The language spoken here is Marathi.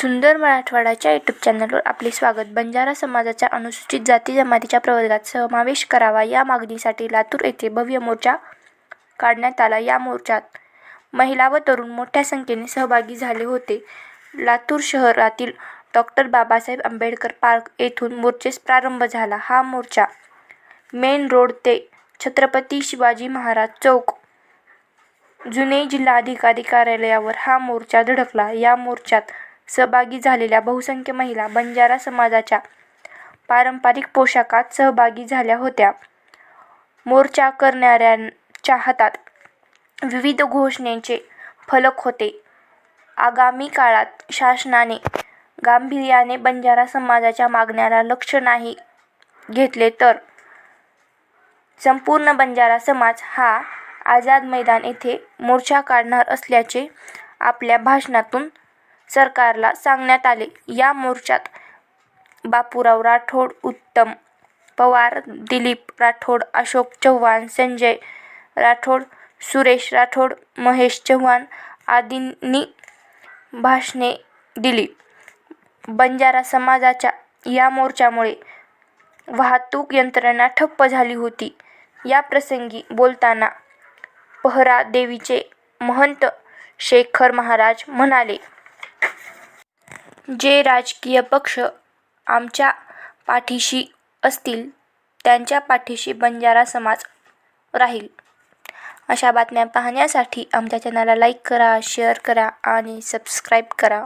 सुंदर मराठवाडाच्या यूट्यूब चॅनलवर आपले स्वागत. बंजारा समाजाच्या अनुसूचित जाती जमातीच्या प्रवर्गात समावेश करावा या मागणीसाठी लातूर येथे भव्य मोर्चा काढण्यात आला. या मोर्चात महिला व तरुण मोठ्या संख्येने सहभागी झाले होते. लातूर शहरातील डॉक्टर बाबासाहेब आंबेडकर पार्क येथून मोर्चेस प्रारंभ झाला. हा मोर्चा मेन रोड ते छत्रपती शिवाजी महाराज चौक जुने जिल्हाधिकारी कार्यालयावर हा मोर्चा धडकला. या मोर्चात सहभागी झालेल्या बहुसंख्य महिला बंजारा समाजाच्या पारंपरिक पोशाखात सहभागी झाल्या होत्या. मोर्चा करणाऱ्यांच्या हातात विविध घोषणेचे फलक होते. आगामी काळात शासनाने गांभीर्याने बंजारा समाजाच्या मागण्याला लक्ष नाही घेतले तर संपूर्ण बंजारा समाज हा आझाद मैदान येथे मोर्चा काढणार असल्याचे आपल्या भाषणातून सरकारला सांगण्यात आले. या मोर्चात बापूराव राठोड उत्तम पवार दिलीप राठोड अशोक चव्हाण संजय राठोड सुरेश राठोड महेश चव्हाण आदींनी भाषणे दिली. बंजारा समाजाच्या या मोर्चामुळे वाहतूक यंत्रणा ठप्प झाली होती. या प्रसंगी बोलताना पहरा देवीचे महंत शेखर महाराज म्हणाले जे राजकीय पक्ष आमच्या पाठीशी असतील त्यांच्या पाठीशी बंजारा समाज राहील. अशा बातम्या पाहण्यासाठी आमच्या चॅनलला लाईक करा शेअर करा आणि सबस्क्राईब करा.